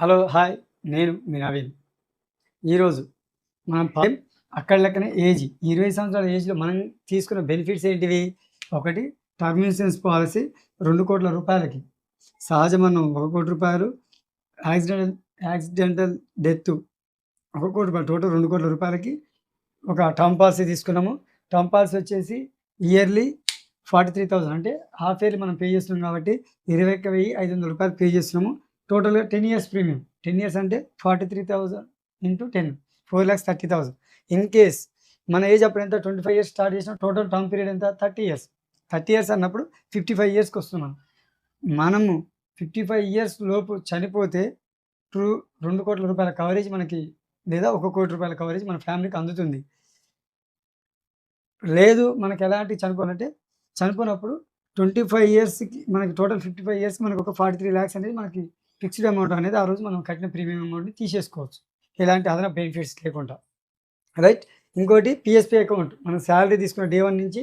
Hello hi నేను మీ నవీన్. ఈరోజు మనం అక్కడ లెక్కనే ఏజ్. ఇరవై సంవత్సరాల ఏజ్లో మనం తీసుకున్న బెనిఫిట్స్ ఏంటివి? ఒకటి టర్మ్ ఇన్సూరెన్స్ పాలసీ రెండు కోట్ల రూపాయలకి. సహజ మరణం ఒక కోటి రూపాయలు. యాక్సిడెంటల్ యాక్సిడెంటల్ డెత్ ఒక కోటి రూపాయలు. టోటల్ రెండు కోట్ల రూపాయలకి ఒక టర్మ్ పాలసీ తీసుకున్నాము. టర్మ్ పాలసీ వచ్చేసి ఇయర్లీ ఫార్టీ త్రీ థౌసండ్. అంటే హాఫ్ ఇయర్లీ మనం పే చేస్తున్నాం కాబట్టి ఇరవై ఒక్క వెయ్యి ఐదు వందల రూపాయలు పే చేస్తున్నాము. టోటల్గా ten years premium. Ten years అంటే forty three thousand into ten four lakhs thirty thousand. In case మన ఏజ్ అప్పుడు ఎంత? ట్వంటీ ఫైవ్ ఇయర్స్ స్టార్ట్ చేసిన టోటల్ టర్మ్ పీరియడ్ ఎంత? Thirty years. థర్టీ ఇయర్స్ అన్నప్పుడు ఫిఫ్టీ ఫైవ్ ఇయర్స్కి వస్తున్నాం మనము ఫిఫ్టీ ఫైవ్ ఇయర్స్ లోపు చనిపోతే టూ రెండు కోట్ల రూపాయల కవరేజ్ మనకి లేదా ఒక కోటి రూపాయల కవరేజ్ మన ఫ్యామిలీకి అందుతుంది. లేదు మనకి ఎలాంటి చనిపోనంటే చనిపోయినప్పుడు ట్వంటీ ఫైవ్ ఇయర్స్కి మనకి టోటల్ ఫిఫ్టీ ఫైవ్ ఇయర్స్ మనకి ఒక ఫార్టీ త్రీ ల్యాక్స్ అనేది మనకి ఫిక్స్డ్ అమౌంట్ అనేది ఆ రోజు మనం కట్టిన ప్రీమియం అమౌంట్ని తీసేసుకోవచ్చు. ఎలాంటి అదనపు బెనిఫిట్స్ లేకుండా. రైట్? ఇంకోటి పిఎస్పి అకౌంట్. మనం శాలరీ తీసుకున్న డే వన్ నుంచి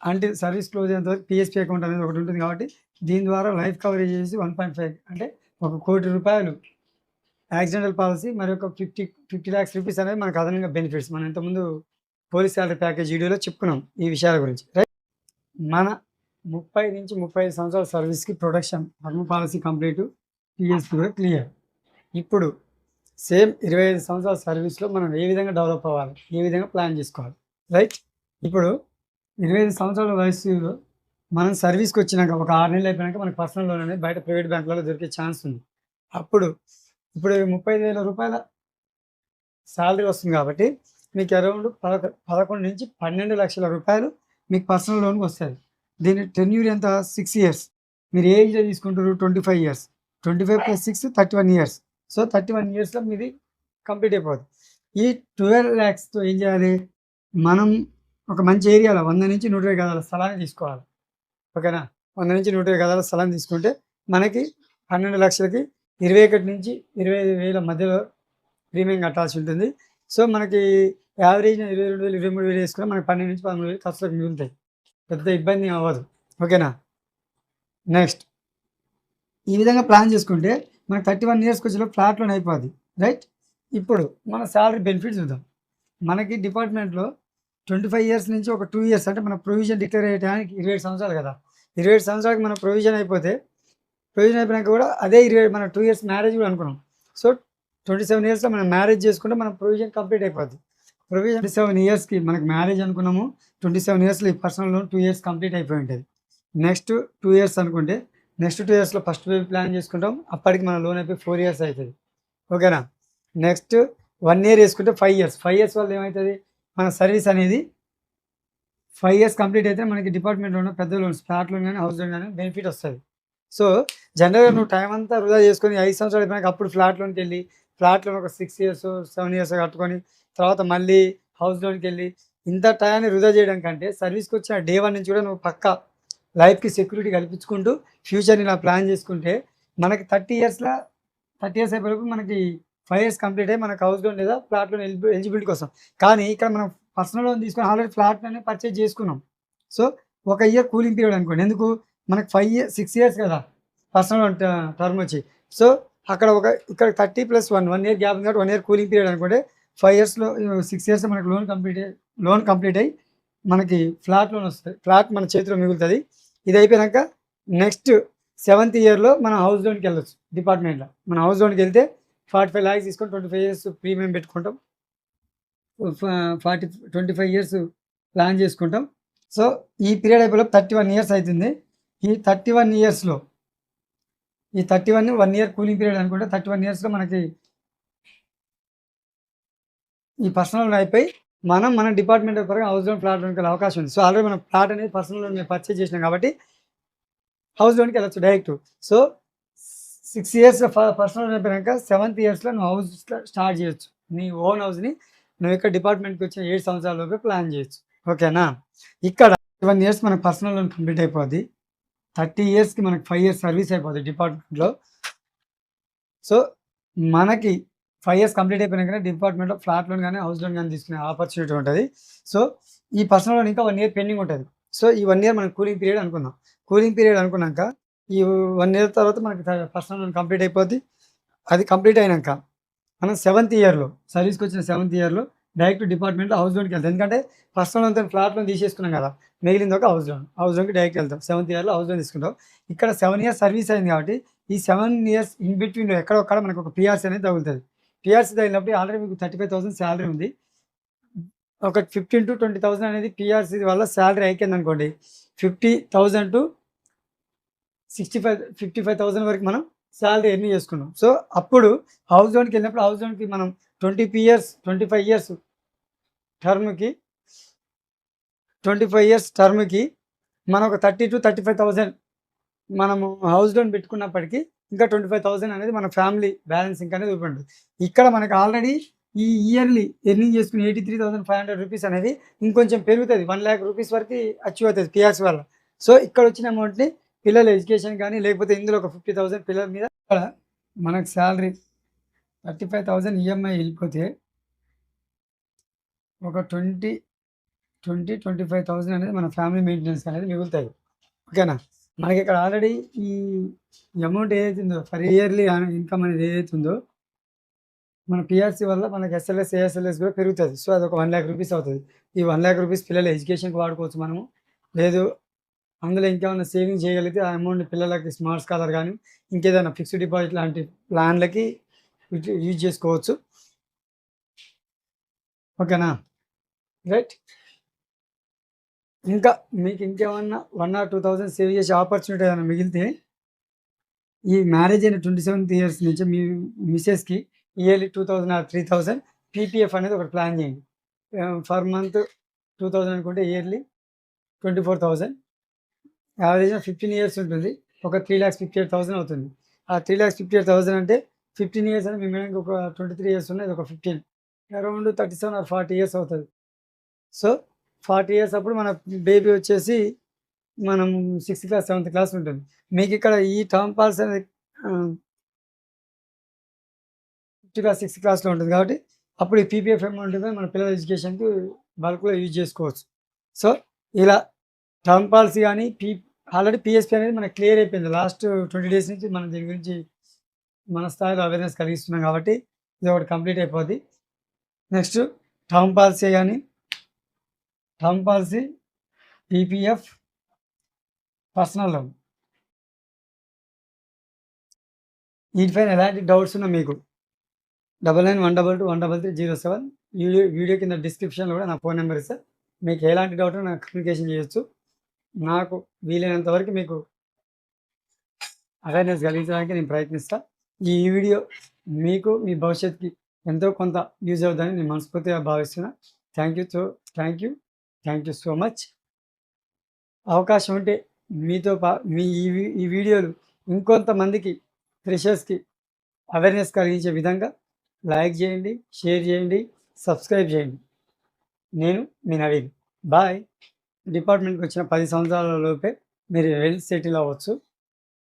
అంటే సర్వీస్ క్లోజ్ అయ్యేంత వరకు పిఎస్పి అకౌంట్ అనేది ఒకటి ఉంటుంది కాబట్టి దీని ద్వారా లైఫ్ కవరేజ్ చేసి వన్ పాయింట్ ఫైవ్ అంటే ఒక కోటి రూపాయలు యాక్సిడెంటల్ పాలసీ మరి ఒక ఫిఫ్టీ ఫిఫ్టీ ల్యాక్స్ రూపీస్ అనేది మనకు అదనంగా బెనిఫిట్స్. మనం ఇంతకుముందు పోలీస్ శాలరీ ప్యాకేజ్ వీడియోలో చెప్పుకున్నాం ఈ విషయాల గురించి. రైట్? మన ముప్పై నుంచి ముప్పై ఐదు సంవత్సరాల సర్వీస్కి production term policy complete PS కూడా క్లియర్. ఇప్పుడు సేమ్ ఇరవై ఐదు సంవత్సరాల సర్వీస్లో మనం ఏ విధంగా డెవలప్ అవ్వాలి ఏ విధంగా ప్లాన్ చేసుకోవాలి? రైట్? ఇప్పుడు ఇరవై ఐదు సంవత్సరాల వయసులో మనం సర్వీస్కి వచ్చినాక ఒక ఆరు నెలలు అయిపోయినాక మనకి పర్సనల్ లోన్ అనేది బయట ప్రైవేట్ బ్యాంకులలో దొరికే ఛాన్స్ ఉంది. అప్పుడు ఇప్పుడు ముప్పై వేల రూపాయల శాలరీ వస్తుంది కాబట్టి మీకు అరౌండ్ పదకొ పదకొండు నుంచి పన్నెండు లక్షల రూపాయలు మీకు పర్సనల్ లోన్కి వస్తుంది దీని టెన్యూర్ ఎంత? Six years. మీరు ఏ ఏజ్లో తీసుకుంటారు twenty five years. Twenty five plus six thirty one years so thirty one ఇయర్స్లో మీది కంప్లీట్ అయిపోతుంది ఈ ట్వెల్వ్ ల్యాక్స్తో ఏం చేయాలి? మనం ఒక మంచి ఏరియాలో వంద నుంచి నూట ఇరవై గదాల స్థలాన్ని తీసుకోవాలి. ఓకేనా? వంద నుంచి నూట ఇరవై గదాల స్థలాన్ని తీసుకుంటే మనకి పన్నెండు లక్షలకి ఇరవై ఒకటి నుంచి ఇరవై ఐదు వేల మధ్యలో ప్రీమియం కట్టాల్సి ఉంటుంది. సో మనకి యావరేజ్ ఇరవై రెండు వేలు ఇరవై మూడు వేలు వేసుకున్నా మనకి పన్నెండు నుంచి పదమూడు వేలు ఖర్చులకు మిగులుతాయి. పెద్ద ఇబ్బంది అవ్వదు. ఓకేనా? నెక్స్ట్ ఈ విధంగా ప్లాన్ చేసుకుంటే మనకు థర్టీ వన్ ఇయర్స్కి వచ్చేలో ఫ్లాట్ లోన్ అయిపోద్ది రైట్ ఇప్పుడు మన శాలరీ బెనిఫిట్స్ చూద్దాం. మనకి డిపార్ట్మెంట్లో ట్వంటీ ఫైవ్ ఇయర్స్ నుంచి ఒక టూ ఇయర్స్ అంటే మన ప్రొవిజన్ డిక్లేర్ అయ్యడానికి ఇరవై ఏడు సంవత్సరాలు కదా. ఇరవై ఏడు సంవత్సరాలకి మన ప్రొవిజన్ అయిపోతే ప్రొవిజన్ అయిపోయినాక కూడా అదే ఇరవై మన టూ ఇయర్స్ మ్యారేజ్ కూడా అనుకున్నాం. సో ట్వంటీ సెవెన్ ఇయర్స్లో మనం మ్యారేజ్ చేసుకుంటే మన ప్రొవిజన్ కంప్లీట్ అయిపోద్ది. ప్రొవిజన్ ట్వంటీ సెవెన్ ఇయర్స్కి మనకి మ్యారేజ్ అనుకున్నాము ట్వంటీ సెవెన్ ఇయర్స్లో ఈ personal loan two years complete అయిపోయి ఉంటుంది. నెక్స్ట్ టూ ఇయర్స్ అనుకుంటే నెక్స్ట్ టూ ఇయర్స్లో ఫస్ట్ బేబీ ప్లాన్ చేసుకుంటాం. అప్పటికి మన లోన్ అయిపోయి ఫోర్ ఇయర్స్ అవుతుంది ఓకేనా? నెక్స్ట్ వన్ ఇయర్ వేసుకుంటే ఫైవ్ ఇయర్స్. ఫైవ్ ఇయర్స్ వల్ల ఏమవుతుంది మన సర్వీస్ అనేది ఫైవ్ ఇయర్స్ కంప్లీట్ అయితే మనకి డిపార్ట్మెంట్లో ఉన్న పెద్ద లోన్స్ ఫ్లాట్ లోన్ కానీ హౌస్ లోన్ కానీ బెనిఫిట్ వస్తుంది. సో జనరల్గా నువ్వు టైం అంతా వృధా చేసుకొని ఐదు సంవత్సరాలు అయిపోయినాక అప్పుడు ఫ్లాట్ లోన్కి వెళ్ళి ఫ్లాట్ లోన్ ఒక సిక్స్ ఇయర్స్ సెవెన్ ఇయర్స్ కట్టుకొని తర్వాత మళ్ళీ హౌస్ లోన్కి వెళ్ళి ఇంత టయాన్ని వృధా చేయడం కంటే సర్వీస్కి వచ్చిన డే వన్ నుంచి కూడా నువ్వు పక్క లైఫ్కి సెక్యూరిటీ కల్పించుకుంటూ ఫ్యూచర్ని ఇలా ప్లాన్ చేసుకుంటే మనకి థర్టీ ఇయర్స్లో థర్టీ ఇయర్స్ అయిపోయి మనకి ఫైవ్ ఇయర్స్ కంప్లీట్ అయ్యి మనకి హౌస్ లోన్ లేదా ఫ్లాట్ లోన్ ఎలిజిబిలిటీ కోసం. కానీ ఇక్కడ మనం పర్సనల్ లోన్ తీసుకుని ఆల్రెడీ ఫ్లాట్లోనే పర్చేజ్ చేసుకున్నాం. సో ఒక ఇయర్ కూలింగ్ పీరియడ్ అనుకోండి. ఎందుకు? మనకు ఫైవ్ ఇయర్ సిక్స్ ఇయర్స్ కదా పర్సనల్ లోన్ టర్మ్ వచ్చి. సో అక్కడ ఒక ఇక్కడ thirty plus one one year gap కాబట్టి వన్ ఇయర్ కూలింగ్ పీరియడ్ అనుకుంటే ఫైవ్ ఇయర్స్లో సిక్స్ ఇయర్స్ మనకి లోన్ కంప్లీట్ లోన్ కంప్లీట్ అయ్యి మనకి ఫ్లాట్ లోన్ వస్తుంది. ఫ్లాట్ మన చేతిలో మిగులుతుంది. ఇది అయిపోయాక నెక్స్ట్ సెవెంత్ ఇయర్లో మనం హౌస్ లోన్కి వెళ్ళొచ్చు డిపార్ట్మెంట్లో మన హౌస్ లోన్కి వెళ్తే ఫార్టీ ఫైవ్ ల్యాక్స్ తీసుకొని ట్వంటీ ఫైవ్ ఇయర్స్ ప్రీమియం పెట్టుకుంటాం. Forty twenty five years plan చేసుకుంటాం. సో ఈ పీరియడ్ అయిపోయి థర్టీ వన్ ఇయర్స్ అవుతుంది ఈ థర్టీ వన్ ఇయర్స్లో ఈ thirty one one year cooling period అనుకుంటే థర్టీ వన్ ఇయర్స్లో మనకి ఈ పర్సనల్ లోన్ అయిపోయి మనం మన డిపార్ట్మెంట్ పరంగా హౌస్ లోన్ ఫ్లాట్ లోన్కి వెళ్ళే అవకాశం ఉంది. సో ఆల్రెడీ మనం ఫ్లాట్ అనేది పర్సనల్ లోన్ మేము పర్చేజ్ చేసినాం కాబట్టి హౌస్ లోన్కి వెళ్ళచ్చు direct. So six years personal loan అయిపోయాక సెవెంత్ ఇయర్స్లో నువ్వు హౌస్ స్టార్ట్ చేయొచ్చు. నీ ఓన్ హౌస్ని నువ్వు ఇక్కడ డిపార్ట్మెంట్కి వచ్చిన ఏడు సంవత్సరాలలోపు ప్లాన్ చేయొచ్చు. ఓకేనా? ఇక్కడ వన్ ఇయర్స్ మన పర్సనల్ లోన్ కంప్లీట్ అయిపోద్ది. థర్టీ ఇయర్స్కి మనకి ఫైవ్ ఇయర్స్ సర్వీస్ అయిపోద్ది డిపార్ట్మెంట్లో. సో మనకి ఫైవ్ ఇయర్స్ కంప్లీట్ అయిపోయినాక డిపార్ట్మెంట్లో ఫ్లాట్ లోన్ కానీ హౌస్ లోన్ కానీ తీసుకునే ఆపర్చునిటీ ఉంటుంది. సో ఈ పర్సనల్ లోన్ ఇంకా వన్ ఇయర్ పెండింగ్ ఉంటుంది. సో ఈ వన్ ఇయర్ మనకి కూలింగ్ పీరియడ్ అనుకుందాం. కూలింగ్ పీరియడ్ అనుకున్నాక ఈ వన్ ఇయర్ తర్వాత మనకి పర్సనల్ లోన్ కంప్లీట్ అయిపోద్ది. అది కంప్లీట్ అయినాక మనం సెవెంత్ ఇయర్లో సర్వీస్కి వచ్చిన సెవెంత్ ఇయర్లో డైరెక్ట్ డిపార్ట్మెంట్లో హౌస్ లోన్కి వెళ్తాం. ఎందుకంటే ఫస్ట్ లోన్ అంతా ఫ్లాట్ లోన్ తీసేసుకున్నాం కదా మిగిలింది ఒక హౌస్ లోన్ హౌస్ లోన్కి డైరెక్ట్ వెళ్తాం. సెవెంత్ ఇయర్లో హౌస్ లోన్ తీసుకుంటాం. ఇక్కడ సెవెన్ ఇయర్స్ సర్వీస్ అయింది కాబట్టి ఈ సెవెన్ ఇయర్స్ ఇన్ బిట్వీన్లో ఎక్కడొక్కడ మనకు ఒక పిఆర్సీ అనేది తగులుతుంది. పిఆర్సీ తగిలినప్పుడు ఆల్రెడీ మీకు థర్టీ ఫైవ్ థౌసండ్ శాలరీ ఉంది. ఒక ఫిఫ్టీన్ టు ట్వంటీ థౌసండ్ అనేది పిఆర్సీ వల్ల శాలరీ అయిపోయింది అనుకోండి fifty thousand to sixty five fifty five thousand వరకు మనం శాలరీ ఎర్న్ చేసుకున్నాం. సో అప్పుడు హౌస్ లోన్కి వెళ్ళినప్పుడు హౌస్ లోన్కి మనం twenty years twenty five years టర్మ్కి twenty five years టర్మ్కి మనం ఒక thirty to thirty five thousand మనము హౌస్ లోన్ పెట్టుకున్నప్పటికీ ఇంకా ట్వంటీ ఫైవ్ థౌసండ్ అనేది మన ఫ్యామిలీ బ్యాలెన్స్ ఇంకా అనేది ఉంటుంది ఇక్కడ మనకు ఆల్రెడీ ఈ ఇయర్లీ ఎర్నింగ్ చేసుకుని eighty three thousand five hundred rupees అనేది ఇంకొంచెం పెరుగుతుంది. వన్ ల్యాక్ రూపీస్ వరకు అచీవ్ అవుతుంది పిఆర్సీ వల్ల. సో ఇక్కడ వచ్చిన అమౌంట్ని పిల్లల ఎడ్యుకేషన్ కానీ లేకపోతే ఇందులో ఒక ఫిఫ్టీ థౌసండ్ పిల్లల మీద మనకు salary thirty five thousand EMI వెళ్ళిపోతే ఒక twenty twenty twenty five thousand అనేది మన ఫ్యామిలీ మెయింటెనెన్స్ అనేది మిగులుతాయి. ఓకేనా? మనకి ఇక్కడ ఆల్రెడీ ఈ అమౌంట్ ఏదైతే ఉందో ఫర్ ఇయర్లీ ఇన్కమ్ అనేది ఏదైతే ఉందో మన పిఆర్సీ వల్ల మనకి ఎస్ఎల్ఎస్ ఏఎస్ఎల్ఎస్ కూడా పెరుగుతుంది. సో అది ఒక వన్ ల్యాక్ రూపీస్ అవుతుంది. ఈ వన్ ల్యాక్ రూపీస్ పిల్లల ఎడ్యుకేషన్కి వాడుకోవచ్చు మనము. లేదు అందులో ఇంకేమైనా సేవింగ్ చేయగలిగితే ఆ అమౌంట్ పిల్లలకి స్మార్ట్ స్కాలర్ కానీ ఇంకేదైనా ఫిక్స్డ్ డిపాజిట్ లాంటి ప్లాన్లకి యూజ్ చేసుకోవచ్చు. ఓకేనా రైట్ ఇంకా మీకు ఇంకేమన్నా one or two thousand save చేసే ఆపర్చునిటీ ఏదైనా మిగిలితే ఈ మ్యారేజ్ అయిన ట్వంటీ సెవెంత్ ఇయర్స్ నుంచి మీ మిసెస్కి yearly two thousand or three thousand PPF అనేది ఒకటి ప్లాన్ చేయండి. ఫర్ మంత్ టూ థౌజండ్ అనుకుంటే ఇయర్లీ ట్వంటీ ఫోర్ థౌజండ్ యావరేజ్గా ఫిఫ్టీన్ ఇయర్స్ ఉంటుంది. ఒక three lakhs fifty eight thousand అవుతుంది. ఆ three lakhs fifty eight thousand అంటే ఫిఫ్టీన్ ఇయర్స్ అంటే మీ ఒక ట్వంటీ త్రీ ఇయర్స్ ఉన్నాయి. ఒక fifteen. Around thirty seven or forty years అవుతుంది. సో ఫార్టీ ఇయర్స్ అప్పుడు మన బేబీ వచ్చేసి మనం సిక్స్త్ క్లాస్ సెవెంత్ క్లాస్ ఉంటుంది. మీకు ఇక్కడ ఈ టర్మ్ పాలసీ అనేది ఫిఫ్త్ క్లాస్ సిక్స్త్ క్లాస్లో ఉంటుంది కాబట్టి అప్పుడు ఈ పీపీఎఫ్ అమౌంట్ మీద మన పిల్లల ఎడ్యుకేషన్కి బల్క్లో యూజ్ చేసుకోవచ్చు. సో ఇలా టర్మ్ పాలసీ కానీ పీ ఆల్రెడీ పిఎస్పి అనేది మనకు క్లియర్ అయిపోయింది. లాస్ట్ ట్వంటీ డేస్ నుంచి మనం దీని గురించి మన స్థాయిలో అవేర్నెస్ కలిగిస్తున్నాం కాబట్టి ఇది ఒకటి కంప్లీట్ అయిపోద్ది. నెక్స్ట్ టర్మ్ పాలసీ కానీ term policy PPF personal loan వీటిపైన ఎలాంటి డౌట్స్ ఉన్నా మీకు double nine one double two one double three zero seven video video కింద డిస్క్రిప్షన్లో కూడా నా ఫోన్ నెంబర్ ఇస్తే. మీకు ఎలాంటి డౌట్ నాకు కమ్యూనికేషన్ చేయొచ్చు. నాకు వీలైనంత వరకు మీకు అవేర్నెస్ కలిగించడానికి నేను ప్రయత్నిస్తా. ఈ వీడియో మీకు మీ భవిష్యత్తుకి ఎంతో కొంత యూజ్ అవుతుందని నేను మనస్ఫూర్తిగా భావిస్తున్నా. Thank you so thank you thank you so much అవకాశం ఉంటే మీతో పా మీ ఈ వీ- ఈ వీడియోలు ఇంకొంతమందికి ఫ్రెషర్స్కి అవేర్నెస్ కలిగించే విధంగా లైక్ చేయండి షేర్ చేయండి సబ్స్క్రైబ్ చేయండి. నేను మీ నవీన్. బాయ్ డిపార్ట్మెంట్కి వచ్చిన పది సంవత్సరాల లోపే మీరు వెల్ సెటిల్ అవ్వచ్చు.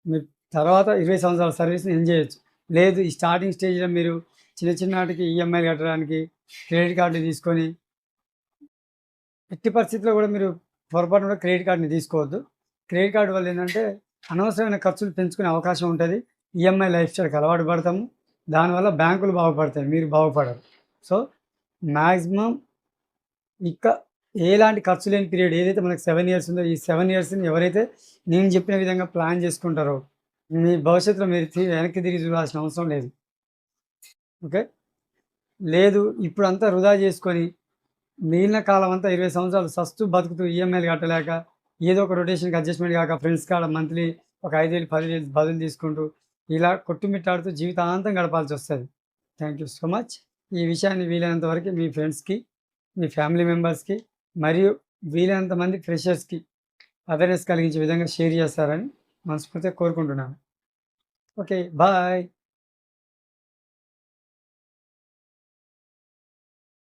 మీరు తర్వాత ఇరవై సంవత్సరాల సర్వీస్ని ఎంజాయ్ చేయొచ్చు. లేదు ఈ స్టార్టింగ్ స్టేజ్లో మీరు చిన్న చిన్నటికి ఈఎంఐ కట్టడానికి క్రెడిట్ కార్డుని తీసుకొని ఎట్టి పరిస్థితుల్లో కూడా మీరు పొరపాటు కూడా క్రెడిట్ కార్డుని తీసుకోవద్దు. క్రెడిట్ కార్డు వల్ల ఏంటంటే అనవసరమైన ఖర్చులు పెంచుకునే అవకాశం ఉంటుంది. ఈఎంఐ లైఫ్ స్టైల్కి అలవాటు పడతాము. దానివల్ల బ్యాంకులు బాగుపడతాయి. మీరు బాగుపడరు. సో మ్యాక్సిమం ఇంకా ఎలాంటి ఖర్చు లేని పీరియడ్ ఏదైతే మనకు సెవెన్ ఇయర్స్ ఉందో ఈ సెవెన్ ఇయర్స్ని ఎవరైతే నేను చెప్పిన విధంగా ప్లాన్ చేసుకుంటారో మీ భవిష్యత్తులో మీరు వెనక్కి తిరిగి చూడాల్సిన అవసరం లేదు. ఓకే? లేదు ఇప్పుడు అంతా వృధా చేసుకొని మిగిలిన కాలం అంతా ఇరవై సంవత్సరాలు సస్తు బతుకుతూ ఈఎంఐలు కట్టలేక ఏదో ఒక రొటేషన్కి అడ్జస్ట్మెంట్ కాక ఫ్రెండ్స్ కాడ మంత్లీ ఒక ఐదు వేలు పదివేలు బదులు తీసుకుంటూ ఇలా కొట్టుమిట్టాడుతూ జీవితాంతం గడపాల్సి వస్తుంది. Thank you so much. ఈ విషయాన్ని వీలైనంత వరకు మీ ఫ్రెండ్స్కి మీ ఫ్యామిలీ మెంబర్స్కి మరియు వీలైనంత మంది ఫ్రెషర్స్కి అవేర్నెస్ కలిగించే విధంగా షేర్ చేస్తారని మనస్ఫూర్తిగా కోరుకుంటున్నాను. Okay bye